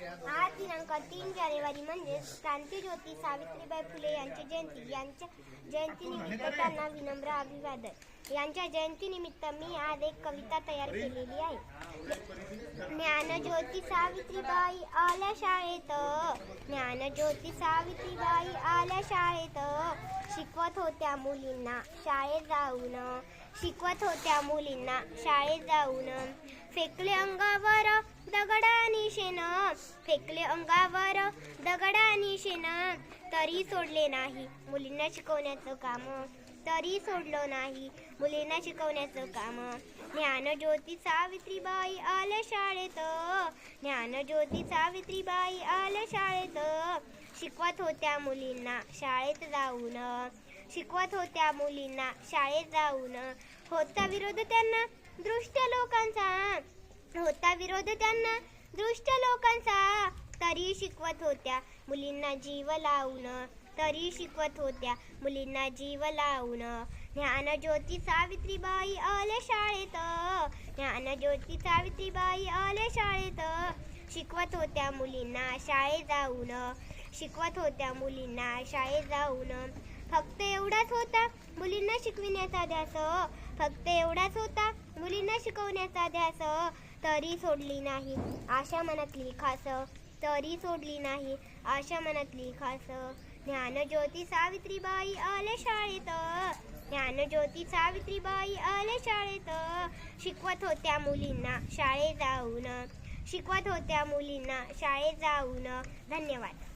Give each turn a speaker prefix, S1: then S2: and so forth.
S1: आज दिनांक तीन जानेवारी म्हणजे क्रांतीज्योती सावित्रीबाई फुले यांची जयंती. यांच्या जयंतीनिमित्त त्यांना विनम्र अभिवादन. यांच्या जयंतीनिमित्त मी आज एक कविता तयार केलेली आहे. ज्ञानज्योती सावित्रीबाई आल्या शाळेत. ज्ञानज्योती सावित्रीबाई आल्या शाळेत. शिकवत होत्या मुलींना शाळेत जाऊन. शिकवत होत्या मुलींना शाळेत जाऊन. फेकले अंगावर दगडानी शेण फेकले अंगावर दगडानी शेण तरी सोडले नाही मुलींना शिकवण्याचं काम. तरी सोडलं नाही मुलींना शिकवण्याचं काम. ज्ञानज्योती सावित्रीबाई आल्या शाळेत. ज्ञानज्योती सावित्रीबाई आल्या शाळेत. शिकवत होत्या मुलींना शाळेत जाऊन. शिकवत होत्या मुलींना शाळेत जाऊन. होता विरोध त्यांना दृष्ट लोकांचा. होता विरोध त्यांना दृष्ट लोकांचा. तरी शिकवत होत्या मुलींना जीव लावून तरी शिकवत होत्या मुलींना जीव लावून. ज्ञानज्योती सावित्रीबाई आले शाळेत ज्ञानज्योती सावित्रीबाई आले शाळेत. शिकवत होत्या मुलींना शाळेत जाऊन शिकवत होत्या मुलींना शाळेत जाऊन. फक्त एवढाच होता मुलींना शिकविण्याचा ध्यास फक्त एवढाच होता. मुलींना शिकवण्याचा ध्यास तरी सोडली नाही. आशा मनातली खास तरी सोडली नाही. आशा मनातली खास ज्ञानज्योती सावित्रीबाई आले शाळेत. ज्ञानज्योती सावित्रीबाई आले शाळेत. शिकवत होत्या मुलींना शाळेत जाऊन. शिकवत होत्या मुलींना शाळेत जाऊन. धन्यवाद.